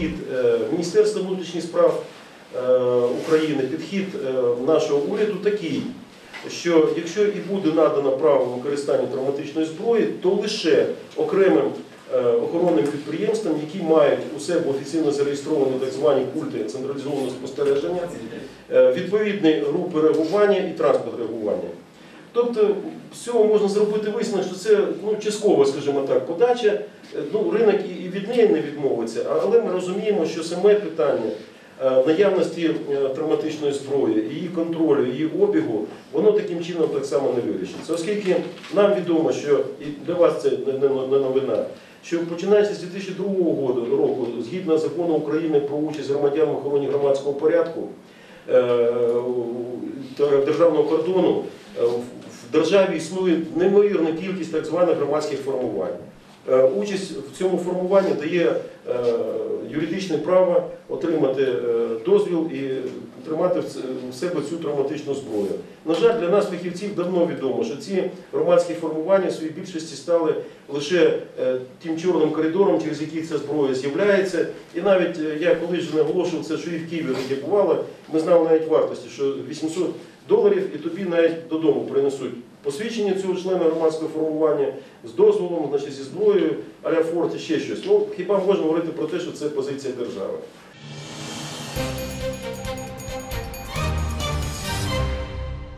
підхід е, Міністерства внутрішніх справ е, України, підхід е, нашого уряду такий, що якщо і буде надано право використання травматичної зброї, то лише окремим охоронним підприємствам, які мають у себе офіційно зареєстровані так звані культи централізованого спостереження, відповідні групи реагування і транспорт реагування. Тобто з цього можна зробити висновок, що це ну, часткова, скажімо так, подача. Е, Ну, ринок і від неї не відмовиться, але ми розуміємо, що саме питання е, наявності е, травматичної зброї, її контролю, її обігу, воно таким чином так само не вирішиться. Оскільки нам відомо, що і для вас це не- новина, що починаючи з 2002 году- року, згідно закону України про участь громадян в охороні громадського порядку державного кордону, державі існує неймовірна кількість так званих громадських формувань. Е, Участь в цьому формуванні дає е, юридичне право отримати е, дозвіл і тримати в себе цю травматичну зброю. На жаль, для нас, фахівців, давно відомо, що ці громадські формування в своїй більшості стали лише тим чорним коридором, через який ця зброя з'являється. І навіть я колись вже наголошував це, що і в Києві таке бувало, ми знали навіть вартості, що 800 доларів і тобі навіть додому принесуть посвідчення цього члена громадського формування з дозволом, значить, зі зброєю, аляфорт і ще щось. Ну, Хіба можна говорити про те, що це позиція держави?